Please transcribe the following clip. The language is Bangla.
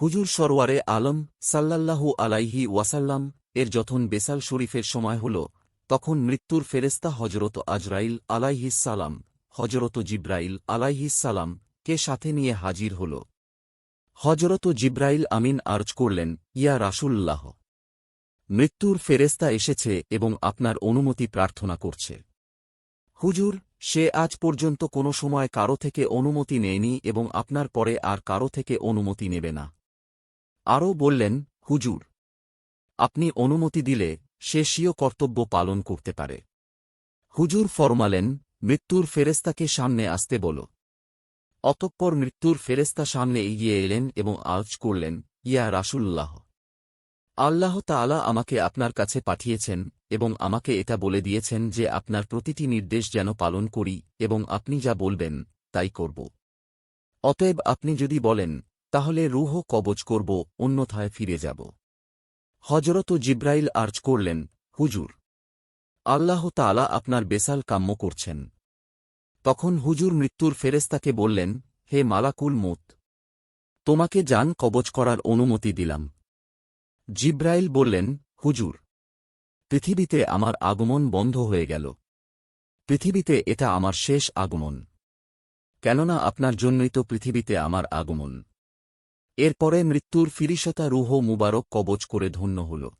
হুজুর সরওয়ারে আলম সাল্লাল্লাহু আলাইহি ওয়াসাল্লাম এর যখন বেসাল শরীফের সময় হল, তখন মৃত্যুর ফেরেস্তা হজরত আজরাইল আলাইহিসালাম হজরত জিব্রাইল আলাইহিসালাম কে সাথে নিয়ে হাজির হল। হজরত জিব্রাইল আমিন আর্জ করলেন, ইয়া রাসূলুল্লাহ! মৃত্যুর ফেরেস্তা এসেছে এবং আপনার অনুমতি প্রার্থনা করছে। হুজুর, সে আজ পর্যন্ত কোনো সময় কারও থেকে অনুমতি নেয়নি এবং আপনার পরে আর কারও থেকে অনুমতি নেবে না। আরও বললেন, হুজুর, আপনি অনুমতি দিলে সে স্বীয় কর্তব্য পালন করতে পারে। হুজুর ফরমালেন, মৃত্যুর ফেরেস্তাকে সামনে আসতে বল। অতঃপর মৃত্যুর ফেরেস্তা সামনে এগিয়ে এলেন এবং আজ করলেন, ইয়া রাসূলুল্লাহ, আল্লাহ তাআলা আমাকে আপনার কাছে পাঠিয়েছেন এবং আমাকে এটা বলে দিয়েছেন যে আপনার প্রতিটি নির্দেশ যেন পালন করি এবং আপনি যা বলবেন, তাই করব। অতএব আপনি যদি বলেন তাহলে রুহ কবজ করব, অন্যথায় ফিরে যাব। হজরত জিব্রাইল আর্জ করলেন, হুজুর, আল্লাহ তালা আপনার বেসাল কাম্য করছেন। তখন হুজুর মৃত্যুর ফেরেস্তাকে বললেন, হে মালাকুল মুত তোমাকে যান কবজ করার অনুমতি দিলাম। জিব্রাইল বললেন, হুজুর, পৃথিবীতে আমার আগমন বন্ধ হয়ে গেল। পৃথিবীতে এটা আমার শেষ আগমন। কেননা আপনার জন্যই তো পৃথিবীতে আমার আগমন। এরপরে মৃত্যুর ফিরিশতা রুহ মুবারক কবচ করে ধন্য হল।